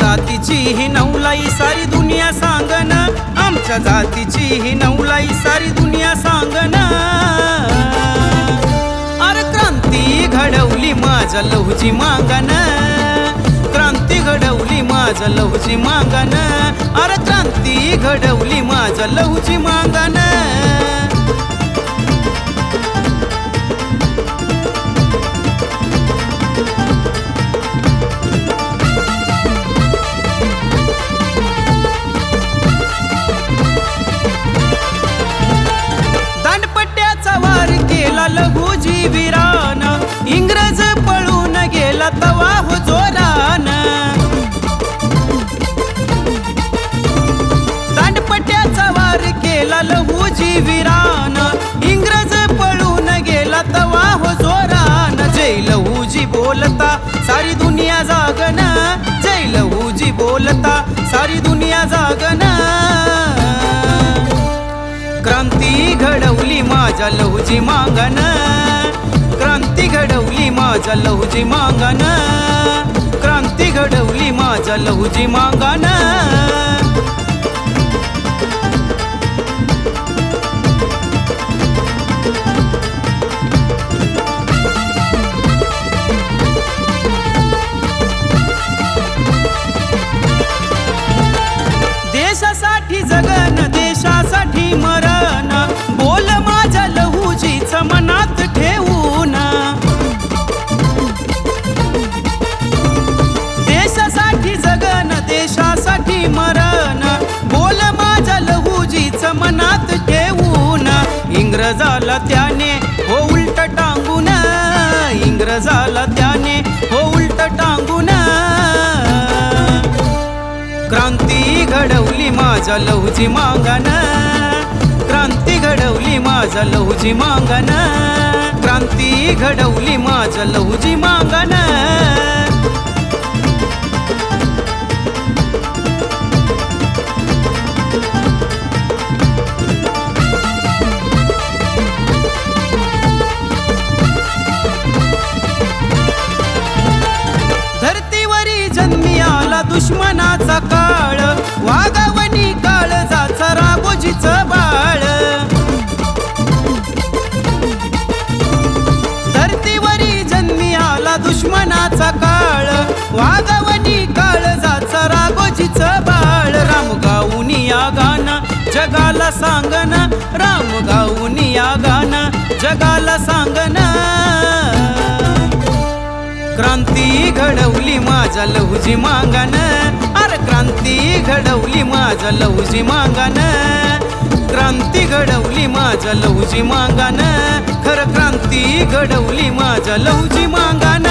जातीची ही नवलाई सारी दुनिया सांगन. आमच्या जातीची ही नवलाई सारी दुनिया सांगन. अर क्रांती घडवली माझ्या लहुची मागन. घडवली माझ्या लहुची मागन अरे क्रांती घडवली माझ्या लहुची मागन लघुजी वीरान इंग्रज पळून गेला तवा हो जोरान. जय लहूजी बोलता सारी दुनिया जागन. जय लहूजी बोलता सारी दुनिया जागन. क्रांती घडवली माझ्या लहुजी मांगन. क्रांती घडवली माझ्या लहुजी मांगन. क्रांती घडवली माझ्या लहुजी मांगन. मरण बोल माझ्या लहूजीच मनात ठेवून. देशासाठी जगन देशासाठी मरण. बोल माझ्या लहूजीच मनात ठेवून. इंग्रजाला त्याने हो उलट टांगून. इंग्रजाला त्याने हो उलट टांगून. क्रांती घडवली माझ्या लहुजी मागन. क्रांती घडवली माझा लहुजी मागन क्रांती घडवली माझा लहुजी मागन धरतीवरी जन्मी आला दुश्मनाचा काळ. वागा वाघावणी काळ जाचा रागोजीच बाळ. राम गाऊनी या गाणं जगाला सांगन राम गाऊनी या गाणं जगाला सांगन क्रांती घडवली माझ्या लहुजी मागन. अरे क्रांती घडवली माझ्या लहुजी मागन. क्रांती घडवली माझ्या लहुजी मागन. खरं क्रांती घडवली माझ्या लहुजी मागन.